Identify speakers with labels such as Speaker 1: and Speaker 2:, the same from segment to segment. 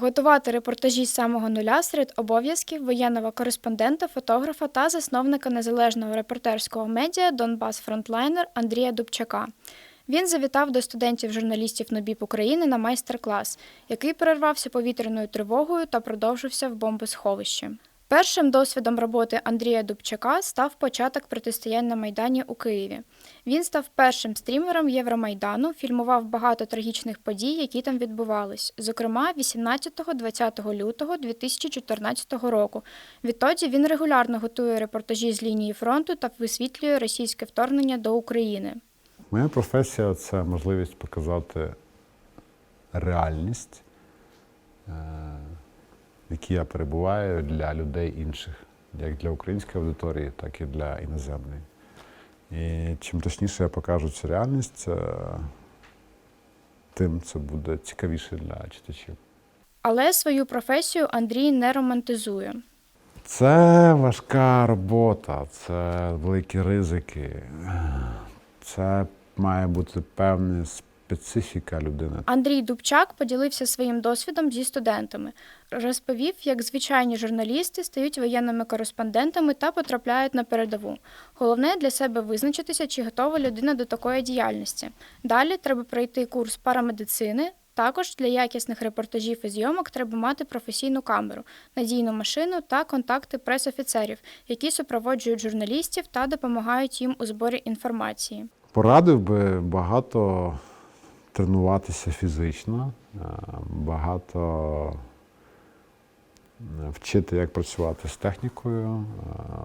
Speaker 1: Готувати репортажі з самого нуля серед обов'язків воєнного кореспондента, фотографа та засновника незалежного репортерського медіа Донбас Фронтлайнер Андрія Дубчака. Він завітав до студентів-журналістів НОБІП України на майстер-клас, який перервався повітряною тривогою та продовжився в бомбосховищі. Першим досвідом роботи Андрія Дубчака став початок протистоянь на Майдані у Києві. Він став першим стрімером Євромайдану, фільмував багато трагічних подій, які там відбувались, зокрема 18-20 лютого 2014 року. Відтоді він регулярно готує репортажі з лінії фронту та висвітлює російське вторгнення до України.
Speaker 2: Моя професія це можливість показати реальність, в я перебуваю для людей інших, як для української аудиторії, так і для іноземної. І чим точніше я покажу цю реальність, е, тим це буде цікавіше для читачів.
Speaker 1: Але свою професію Андрій не романтизує.
Speaker 2: Це важка робота, це великі ризики. Це має бути певна специфіка людини.
Speaker 1: Андрій Дубчак поділився своїм досвідом зі студентами. Розповів, як звичайні журналісти стають воєнними кореспондентами та потрапляють на передову. Головне для себе визначитися, чи готова людина до такої діяльності. Далі треба пройти курс парамедицини. Також для якісних репортажів і зйомок треба мати професійну камеру, надійну машину та контакти пресофіцерів, які супроводжують журналістів та допомагають їм у зборі інформації.
Speaker 2: Порадив би багато тренуватися фізично, е, багато е, вчити, як працювати з технікою,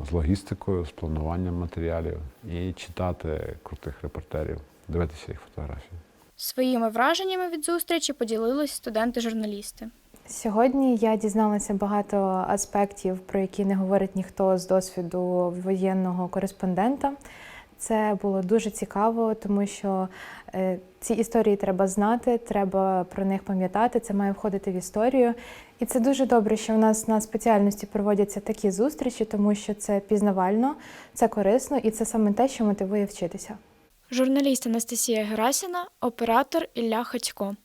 Speaker 2: е, з логістикою, з плануванням матеріалів і читати крутих репортерів, дивитися їх фотографії.
Speaker 1: Своїми враженнями від зустрічі поділились студенти-журналісти.
Speaker 3: Сьогодні я дізналася багато аспектів, про які не говорить ніхто з досвіду воєнного кореспондента. Це було дуже цікаво, тому що е, ці історії треба знати, треба про них пам'ятати. Це має входити в історію. І це дуже добре, що в нас на спеціальності проводяться такі зустрічі, тому що це пізнавально, це корисно і це саме те, що мотивує вчитися.
Speaker 1: Журналіст Анастасія Герасіна, оператор Ілля Хацько.